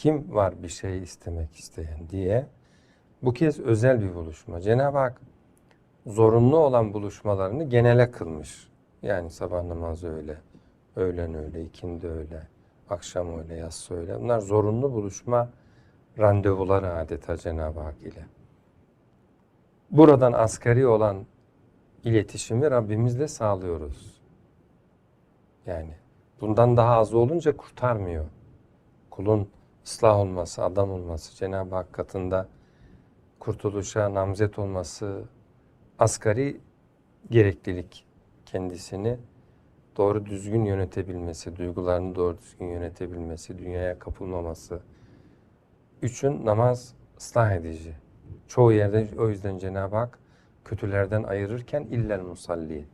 Kim var bir şey istemek isteyen diye. Bu kez özel bir buluşma. Cenab-ı Hak zorunlu olan buluşmalarını genele kılmış. Yani sabah namazı öyle, öğlen öyle, ikindi öyle, akşam öyle, yatsı öyle. Bunlar zorunlu buluşma randevuları adeta Cenab-ı Hak ile. Buradan asgari olan iletişimi Rabbimizle sağlıyoruz. Yani bundan daha az olunca kurtarmıyor. Kulun ıslah olması, adam olması, Cenab-ı Hak katında kurtuluşa namzet olması asgari gereklilik kendisini doğru düzgün yönetebilmesi, duygularını doğru düzgün yönetebilmesi, dünyaya kapılmaması. Üçün namaz ıslah edici. Çoğu yerde o yüzden Cenab-ı Hak kötülerden ayırırken illel musalli.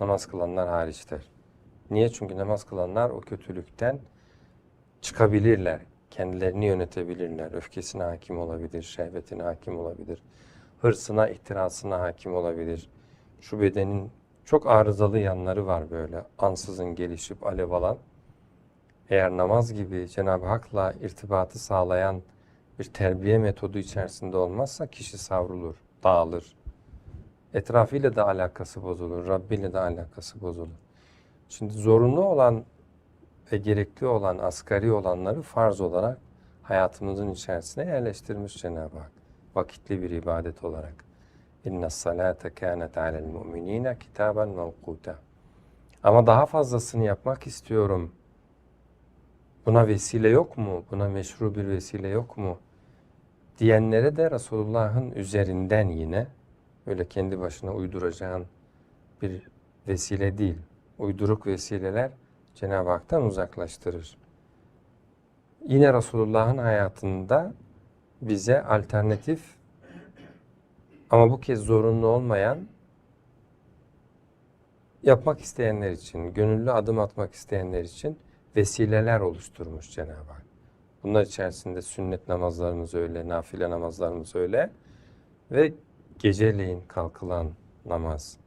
Namaz kılanlar hariçtir. Niye? Çünkü namaz kılanlar o kötülükten çıkabilirler. Kendilerini yönetebilirler. Öfkesine hakim olabilir, şehvetine hakim olabilir. Hırsına, ihtirasına hakim olabilir. Şu bedenin çok arızalı yanları var böyle. Ansızın gelişip alev alan. Eğer namaz gibi Cenab-ı Hak'la irtibatı sağlayan bir terbiye metodu içerisinde olmazsa kişi savrulur, dağılır. Etrafıyla da alakası bozulur, Rabbiyle de alakası bozulur. Şimdi zorunlu olan ve gerekli olan, asgari olanları farz olarak hayatımızın içerisine yerleştirmiş Cenab-ı Hak. Vakitli bir ibadet olarak. İnne salate kânet alel mu'minîne kitaben mevkûta. Ama daha fazlasını yapmak istiyorum. Buna vesile yok mu? Buna meşru bir vesile yok mu? Diyenlere de Resulullah'ın üzerinden yine öyle kendi başına uyduracağın bir vesile değil. Uyduruk vesileler Cenab-ı Hak'tan uzaklaştırır. Yine Resulullah'ın hayatında bize alternatif ama bu kez zorunlu olmayan yapmak isteyenler için, gönüllü adım atmak isteyenler için vesileler oluşturmuş Cenab-ı Hak. Bunlar içerisinde sünnet namazlarımız öyle, nafile namazlarımız öyle ve geceleyin kalkılan namaz,